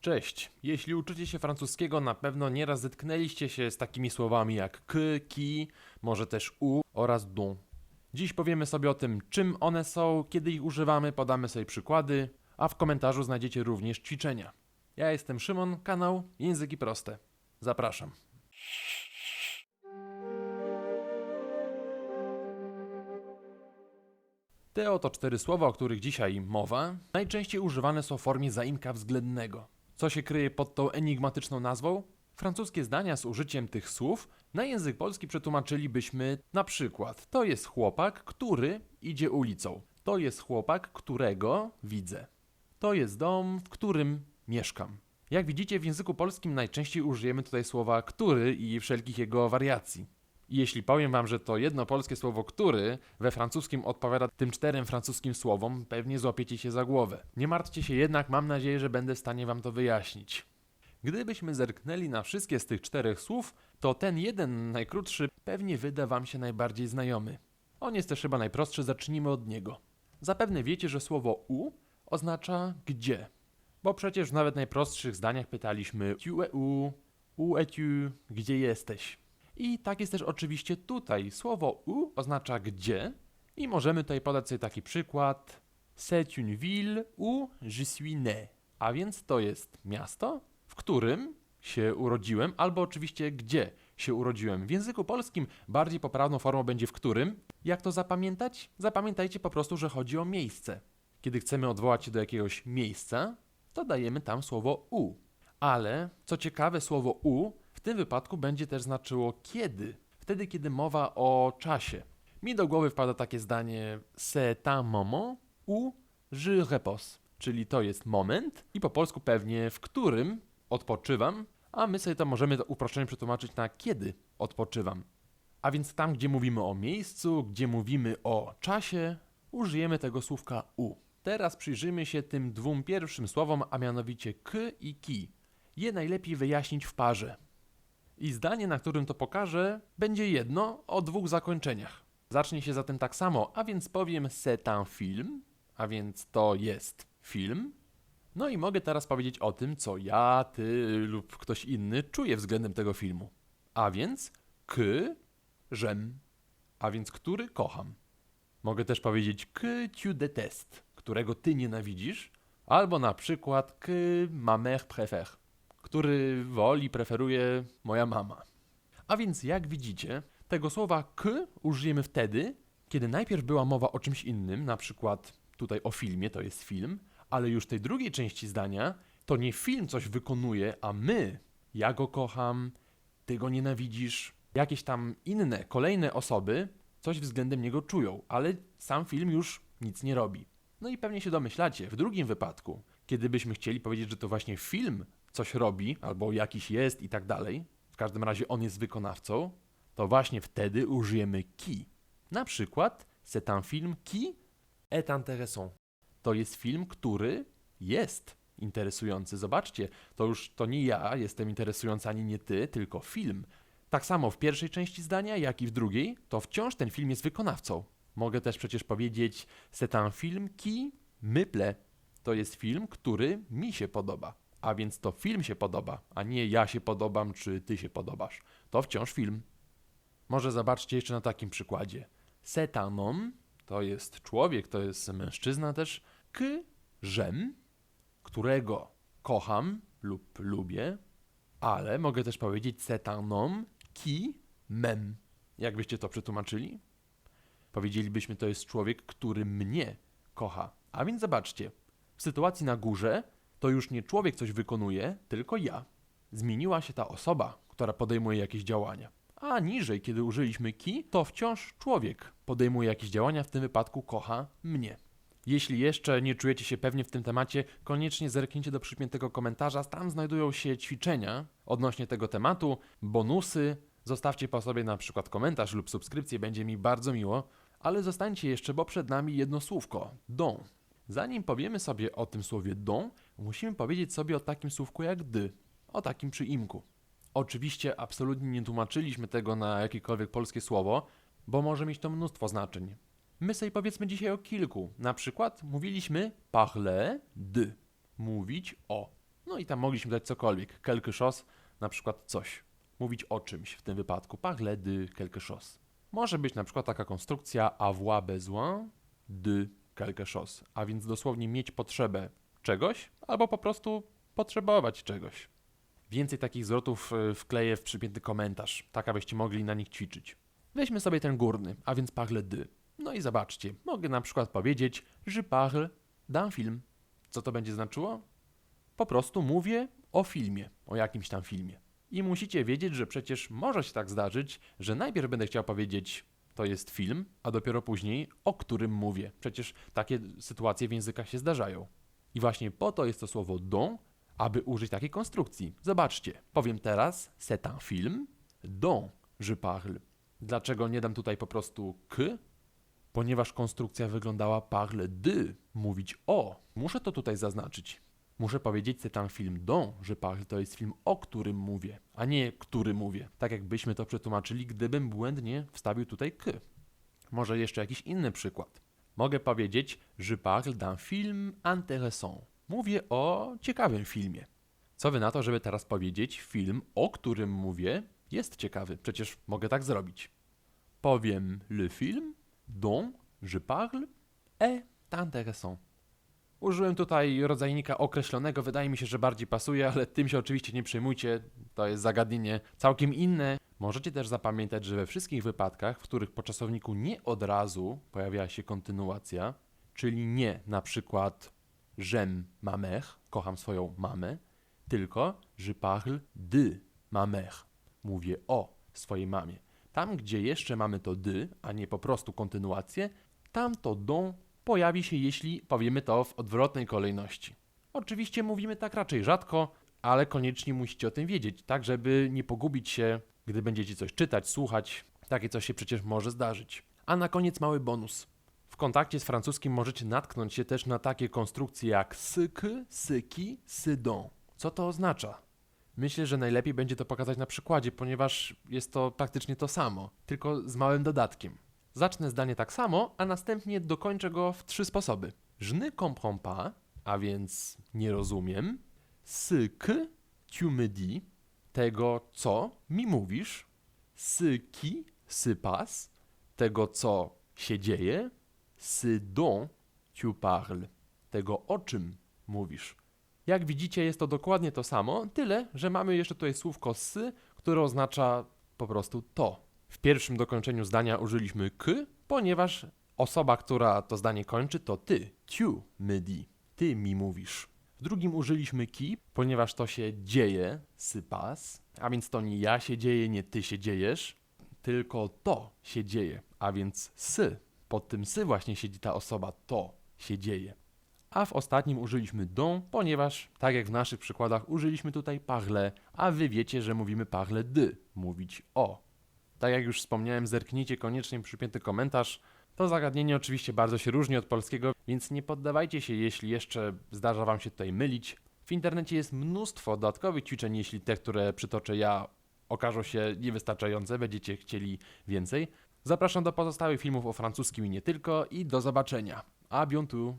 Cześć. Jeśli uczycie się francuskiego, na pewno nieraz zetknęliście się z takimi słowami jak k, ki, może też u oraz don. Dziś powiemy sobie o tym, czym one są, kiedy ich używamy, podamy sobie przykłady, a w komentarzu znajdziecie również ćwiczenia. Ja jestem Szymon, kanał Języki Proste. Zapraszam. Te oto cztery słowa, o których dzisiaj mowa, najczęściej używane są w formie zaimka względnego. Co się kryje pod tą enigmatyczną nazwą? Francuskie zdania z użyciem tych słów na język polski przetłumaczylibyśmy na przykład to jest chłopak, który idzie ulicą. To jest chłopak, którego widzę. To jest dom, w którym mieszkam. Jak widzicie, w języku polskim najczęściej użyjemy tutaj słowa który i wszelkich jego wariacji. Jeśli powiem wam, że to jedno polskie słowo który we francuskim odpowiada tym czterem francuskim słowom, pewnie złapiecie się za głowę. Nie martwcie się jednak, mam nadzieję, że będę w stanie wam to wyjaśnić. Gdybyśmy zerknęli na wszystkie z tych czterech słów, to ten jeden, najkrótszy, pewnie wyda wam się najbardziej znajomy. On jest też chyba najprostszy, zacznijmy od niego. Zapewne wiecie, że słowo u oznacza gdzie. Bo przecież w nawet najprostszych zdaniach pytaliśmy tu es où, où es-tu, gdzie jesteś. I tak jest też oczywiście tutaj. Słowo u oznacza gdzie i możemy tutaj podać sobie taki przykład. C'est une ville où je suis né. A więc to jest miasto, w którym się urodziłem, albo oczywiście gdzie się urodziłem. W języku polskim bardziej poprawną formą będzie w którym. Jak to zapamiętać? Zapamiętajcie po prostu, że chodzi o miejsce. Kiedy chcemy odwołać się do jakiegoś miejsca, to dajemy tam słowo u. Ale, co ciekawe, słowo u w tym wypadku będzie też znaczyło kiedy. Wtedy, kiedy mowa o czasie. Mi do głowy wpada takie zdanie c'est un moment où je repose, czyli to jest moment i po polsku pewnie w którym odpoczywam, a my sobie to możemy to uproszczenie przetłumaczyć na kiedy odpoczywam. A więc tam, gdzie mówimy o miejscu, gdzie mówimy o czasie, użyjemy tego słówka u. Teraz przyjrzyjmy się tym dwóm pierwszym słowom, a mianowicie k i ki. Je najlepiej wyjaśnić w parze. I zdanie, na którym to pokażę, będzie jedno o dwóch zakończeniach. Zacznie się zatem tak samo, a więc powiem c'est un film, a więc to jest film. No i mogę teraz powiedzieć o tym, co ja, ty lub ktoś inny czuje względem tego filmu. A więc que j'aime, a więc który kocham. Mogę też powiedzieć que tu détestes, którego ty nienawidzisz, albo na przykład que ma mère préfère, który woli, preferuje moja mama. A więc jak widzicie, tego słowa k użyjemy wtedy, kiedy najpierw była mowa o czymś innym, na przykład tutaj o filmie, to jest film, ale już tej drugiej części zdania to nie film coś wykonuje, a my, ja go kocham, ty go nienawidzisz, jakieś tam inne, kolejne osoby coś względem niego czują, ale sam film już nic nie robi. No i pewnie się domyślacie, w drugim wypadku, kiedy byśmy chcieli powiedzieć, że to właśnie film coś robi, albo jakiś jest i tak dalej, w każdym razie on jest wykonawcą, to właśnie wtedy użyjemy qui. Na przykład, c'est un film qui est intéressant. To jest film, który jest interesujący. Zobaczcie, to już to nie ja jestem interesujący, ani nie ty, tylko film. Tak samo w pierwszej części zdania, jak i w drugiej, to wciąż ten film jest wykonawcą. Mogę też przecież powiedzieć, c'est un film qui me plaît. To jest film, który mi się podoba. A więc to film się podoba, a nie ja się podobam, czy ty się podobasz. To wciąż film. Może zobaczcie jeszcze na takim przykładzie. Homme, to jest człowiek, to jest mężczyzna też, que j'aime, którego kocham lub lubię, ale mogę też powiedzieć c'est un homme qui m'aime. Jak byście to przetłumaczyli? Powiedzielibyśmy, to jest człowiek, który mnie kocha. A więc zobaczcie, w sytuacji na górze to już nie człowiek coś wykonuje, tylko ja. Zmieniła się ta osoba, która podejmuje jakieś działania. A niżej, kiedy użyliśmy ki, to wciąż człowiek podejmuje jakieś działania, w tym wypadku kocha mnie. Jeśli jeszcze nie czujecie się pewnie w tym temacie, koniecznie zerknijcie do przypiętego komentarza, tam znajdują się ćwiczenia odnośnie tego tematu, bonusy. Zostawcie po sobie na przykład komentarz lub subskrypcję, będzie mi bardzo miło, ale zostańcie jeszcze, bo przed nami jedno słówko don. Zanim powiemy sobie o tym słowie don, musimy powiedzieć sobie o takim słówku jak dy, o takim przyimku. Oczywiście absolutnie nie tłumaczyliśmy tego na jakiekolwiek polskie słowo, bo może mieć to mnóstwo znaczeń. My sobie powiedzmy dzisiaj o kilku. Na przykład mówiliśmy parler de, mówić o. No i tam mogliśmy dać cokolwiek. Quelque chose, na przykład coś. Mówić o czymś w tym wypadku. Parler de quelque chose. Może być na przykład taka konstrukcja avoir besoin de quelque chose, a więc dosłownie mieć potrzebę czegoś albo po prostu potrzebować czegoś. Więcej takich zwrotów y, wkleję w przypięty komentarz, tak abyście mogli na nich ćwiczyć. Weźmy sobie ten górny, a więc parle de. No i zobaczcie, mogę na przykład powiedzieć je parle d'un film. Co to będzie znaczyło? Po prostu mówię o filmie, o jakimś tam filmie. I musicie wiedzieć, że przecież może się tak zdarzyć, że najpierw będę chciał powiedzieć to jest film, a dopiero później o którym mówię. Przecież takie sytuacje w językach się zdarzają. I właśnie po to jest to słowo dont, aby użyć takiej konstrukcji. Zobaczcie, powiem teraz c'est un film dont je parle. Dlaczego nie dam tutaj po prostu k? Ponieważ konstrukcja wyglądała parle de, mówić o. Muszę to tutaj zaznaczyć. Muszę powiedzieć c'est un film dont je parle, to jest film, o którym mówię, a nie który mówię. Tak jakbyśmy to przetłumaczyli, gdybym błędnie wstawił tutaj k. Może jeszcze jakiś inny przykład. Mogę powiedzieć je parle d'un film intéressant. Mówię o ciekawym filmie. Co wy na to, żeby teraz powiedzieć film, o którym mówię, jest ciekawy? Przecież mogę tak zrobić. Powiem le film dont je parle est intéressant. Użyłem tutaj rodzajnika określonego, wydaje mi się, że bardziej pasuje, ale tym się oczywiście nie przejmujcie, to jest zagadnienie całkiem inne. Możecie też zapamiętać, że we wszystkich wypadkach, w których po czasowniku nie od razu pojawia się kontynuacja, czyli nie na przykład j'aime ma mère, kocham swoją mamę, tylko je parle de ma mère, mówię o swojej mamie. Tam, gdzie jeszcze mamy to de, a nie po prostu kontynuację, tam to don pojawi się, jeśli powiemy to w odwrotnej kolejności. Oczywiście mówimy tak raczej rzadko, ale koniecznie musicie o tym wiedzieć, tak żeby nie pogubić się, gdy będziecie coś czytać, słuchać. Takie coś się przecież może zdarzyć. A na koniec mały bonus. W kontakcie z francuskim możecie natknąć się też na takie konstrukcje jak syk, syki, sydon. Co to oznacza? Myślę, że najlepiej będzie to pokazać na przykładzie, ponieważ jest to praktycznie to samo, tylko z małym dodatkiem. Zacznę zdanie tak samo, a następnie dokończę go w trzy sposoby. Je ne comprends pas, a więc nie rozumiem. Ce que tu me dis, tego co mi mówisz. Ce qui se passe, tego co się dzieje. Ce dont tu parles, tego o czym mówisz. Jak widzicie, jest to dokładnie to samo, tyle, że mamy jeszcze tutaj słówko sy, które oznacza po prostu to. W pierwszym dokończeniu zdania użyliśmy k, ponieważ osoba, która to zdanie kończy, to ty. Tu me dis. Ty mi mówisz. W drugim użyliśmy ki, ponieważ to się dzieje, se passe, a więc to nie ja się dzieje, nie ty się dziejesz, tylko to się dzieje, a więc sy. Pod tym sy właśnie siedzi ta osoba, to się dzieje. A w ostatnim użyliśmy don, ponieważ, tak jak w naszych przykładach, użyliśmy tutaj parle, a wy wiecie, że mówimy parle de, mówić o. Tak jak już wspomniałem, zerknijcie koniecznie przypięty komentarz. To zagadnienie oczywiście bardzo się różni od polskiego, więc nie poddawajcie się, jeśli jeszcze zdarza wam się tutaj mylić. W internecie jest mnóstwo dodatkowych ćwiczeń, jeśli te, które przytoczę ja, okażą się niewystarczające, będziecie chcieli więcej. Zapraszam do pozostałych filmów o francuskim i nie tylko i do zobaczenia. A bientôt!